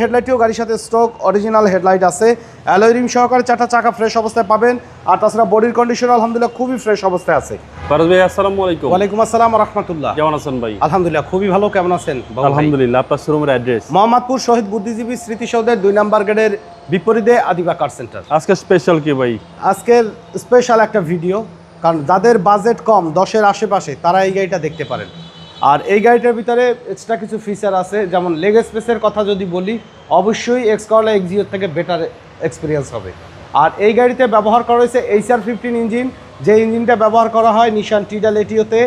হেডলাইটটিও গাড়ির সাথে stock original headlight আছে। অ্যালয় রিম সহকারে চারটা চাকা ফ্রেশ অবস্থায় পাবেন। আর তাছাড়া বডির কন্ডিশন আলহামদুলিল্লাহ খুবই ফ্রেশ অবস্থায় আছে। ফারুজ ভাই আসসালামু আলাইকুম। ওয়ালাইকুম আসসালাম রহমতুল্লাহ। কেমন আছেন ভাই? আলহামদুলিল্লাহ খুবই ভালো। কেমন আছেন? আলহামদুলিল্লাহ আপনার শোরুমের অ্যাড্রেস মোহাম্মদপুর শহীদ বুদ্ধিজীবী স্মৃতিসৌধের দুই নাম্বার গেটের বিপরীতে আদিবা কার সেন্টার আজকে স্পেশাল কি ভাই? আজকের স্পেশাল একটা ভিডিও কারণ যাদের বাজেট কম দশের আশেপাশে তারা এই গাড়িটা দেখতে পারেন। আর এই গাড়িটার ভিতরে এক্সট্রা কিছু ফিচার আছে, যেমন লেগ স্পেসের কথা যদি বলি, অবশ্যই এক্সকলা এক্সিওর থেকে বেটার এক্সপিরিয়েন্স হবে। আর এই গাড়িতে ব্যবহার করা হয়েছে এইচআর ফিফটিন ইঞ্জিন যে ইঞ্জিনটা ব্যবহার করা হয় নিশান টিডাল এটিওতে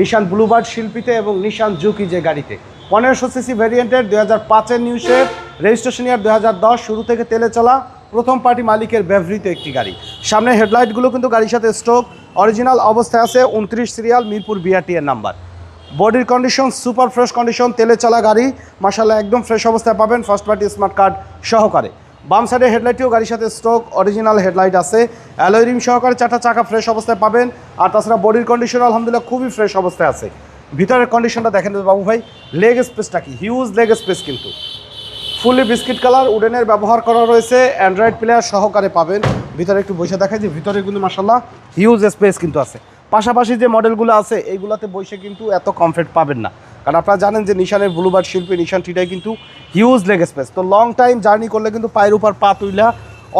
নিশান ব্লুবার্ড শিল্পীতে এবং নিশান জুকি যে গাড়িতে। পনেরোশো সিসি ভ্যারিয়েন্টের দুই হাজার পাঁচের নিউ শেপ রেজিস্ট্রেশন ইয়ার দুই হাজার দশ, শুরু থেকে তেলে চলা, প্রথম পার্টি মালিকের ব্যবহৃত একটি গাড়ি। সামনে হেডলাইটগুলো কিন্তু গাড়ির সাথে স্ট্রোক অরিজিনাল অবস্থায় আছে, উনত্রিশ সিরিয়াল মিরপুর বিআরটি এর নাম্বার বডির কন্ডিশন সুপার ফ্রেশ কন্ডিশন তেলে চলা গাড়ি মাসাল্লাহ একদম ফ্রেশ অবস্থায় পাবেন ফার্স্ট পার্টি স্মার্ট কার্ড সহকারে। বাম সাইডে হেডলাইটটিও গাড়ির সাথে স্ট্রোক অরিজিনাল হেডলাইট আছে। অ্যালয় রিম সহকারে চারটা চাকা ফ্রেশ অবস্থায় পাবেন। আর তাছাড়া বডির কন্ডিশন আলহামদুলিল্লাহ খুবই ফ্রেশ অবস্থায় আছে। ভিতরের কন্ডিশনটা দেখেন বাবু ভাই লেগ স্পেসটা কি? হিউজ লেগ স্পেস কিন্তু। ফুলি বিস্কিট কালার উডেনের ব্যবহার করা রয়েছে। অ্যান্ড্রয়েড প্লেয়ার সহকারে পাবেন। ভিতরে একটু বসে দেখায় যে ভিতরে কিন্তু মাসাল্লাহ হিউজ স্পেস কিন্তু আছে। পাশাপাশি যে মডেলগুলো আছে এইগুলোতে বসে কিন্তু এত কমফর্ট পাবেন না। কারণ আপনারা জানেন যে নিশানের ব্লুবার্ড শিল্পী নিশান টিটাই কিন্তু হিউজ লেগ স্পেস তো লং টাইম জার্নি করলে কিন্তু পায়ের উপর পা তুইলা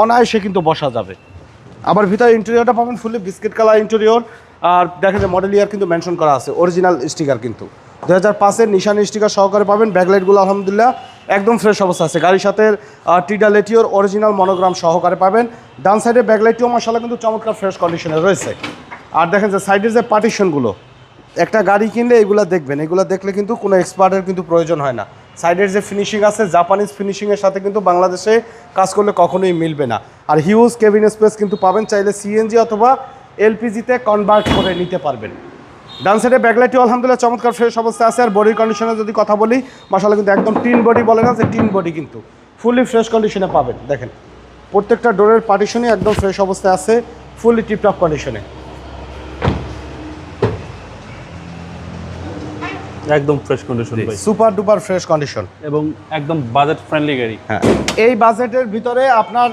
অনায়াসে কিন্তু বসা যাবে। আবার ভিতরে ইন্টেরিয়রটা পাবেন ফুলি বিস্কিট কালার ইন্টেরিয়র আর দেখেন যে মডেল ইয়ার কিন্তু মেনশন করা আছে অরিজিনাল স্টিকার কিন্তু। দু হাজার পাঁচের নিশান স্টিকার সহকারে পাবেন ব্যাকলাইটগুলো আলহামদুলিল্লাহ একদম ফ্রেশ অবস্থা আছে। গাড়ির সাথে টিডা লেটিওর অরিজিনাল মনোগ্রাম সহকারে পাবেন। ডান সাইডে ব্যাকলাইটটিও মশালা কিন্তু চমৎকার ফ্রেশ কন্ডিশনে রয়েছে। আর দেখেন যে সাইডের যে পার্টিশনগুলো একটা গাড়ি কিনলে এগুলো দেখবেন। এগুলো দেখলে কিন্তু কোনো এক্সপার্টের কিন্তু প্রয়োজন হয় না। সাইডের যে ফিনিশিং আছে জাপানিজ ফিনিশিংয়ের সাথে কিন্তু বাংলাদেশে কাজ করলে কখনোই মিলবে না। আর হিউজ কেবিন স্পেস কিন্তু পাবেন, চাইলে সিএনজি অথবা এলপিজিতে কনভার্ট করে নিতে পারবেন। ডান সাইডে ব্যাকলাইটটি আলহামদুলিল্লাহ চমৎকার, ফ্রেশ অবস্থায় আছে। আর বডির কন্ডিশনে যদি কথা বলি মশালা কিন্তু একদম টিন বডি বলে না যে টিন বডি কিন্তু। ফুলি ফ্রেশ কন্ডিশনে পাবেন, দেখেন। প্রত্যেকটা ডোরের পার্টিশনই একদম ফ্রেশ অবস্থায় আছে ফুলি টিপটপ কন্ডিশনে একদম ফ্রেশ কন্ডিশন ভাই। সুপার ডুপার ফ্রেশ কন্ডিশন এবং একদম বাজেট ফ্রেন্ডলি গাড়ি। হ্যাঁ। এই বাজেটের ভিতরে আপনার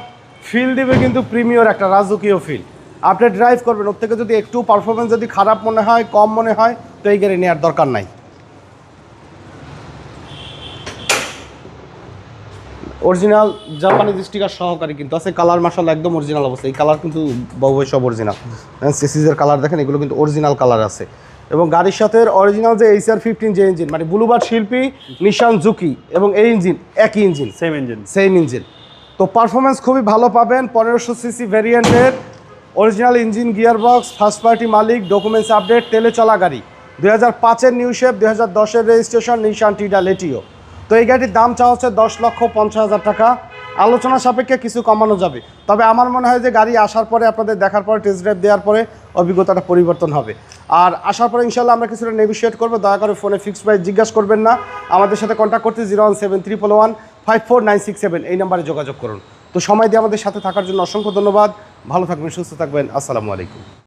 ফিল দিবে কিন্তু প্রিমিয়র একটা রাজকীয় ফিল আপনি ড্রাইভ করবেন ওর থেকে যদি একটু পারফরমেন্স যদি খারাপ মনে হয় কম মনে হয় তো এই গাড়ি নেওয়ার দরকার নাই। অরিজিনাল জাপানিজ স্টিকার সহকারী কিন্তু আছে কালার মার্শাল একদম অরিজিনাল অবস্থা। এই কালার কিন্তু বহু সব অরিজিনাল সিসিজের কালার দেখেন এগুলো কিন্তু অরিজিনাল কালার আছে। এবং গাড়ির সাথে অরিজিনাল যে এইচআর ফিফটিন যে ইঞ্জিন মানে ব্লুবার শিল্পী নিশান জুকি এবং এই ইঞ্জিন একই engine same engine same engine তো পারফরমেন্স খুবই ভালো পাবেন পনেরোশো CC ভ্যারিয়েন্টের original engine gearbox first party মালিক ডকুমেন্টস আপডেট তেলে চলা গাড়ি। দুই হাজার পাঁচের নিউ শেপ দুই হাজার দশের রেজিস্ট্রেশন নিশান টিডা লেটিও তো এই গাড়ির দাম চাওয়া হচ্ছে দশ লক্ষ পঞ্চাশ হাজার টাকা। আলোচনা সাপেক্ষে কিছু কমানো যাবে। তবে আমার মনে হয় যে গাড়ি আসার পরে আপনাদের দেখার পরে টেস্ট ড্রাইভ দেওয়ার পরে অভিজ্ঞতাটা পরিবর্তন হবে। আর আসার পরে ইনশাল্লাহ আমরা কিছুটা নেগোসিয়েট করব। দয়া করে ফোনে ফিক্সড প্রাইস জিজ্ঞাসা করবেন না। আমাদের সাথে কন্ট্যাক্ট করতে zero one seven triple one five four nine six seven এই নাম্বারে যোগাযোগ করুন। তো সময় দিয়ে আমাদের সাথে থাকার জন্য অসংখ্য ধন্যবাদ। ভালো থাকবেন, সুস্থ থাকবেন। আসসালামু আলাইকুম।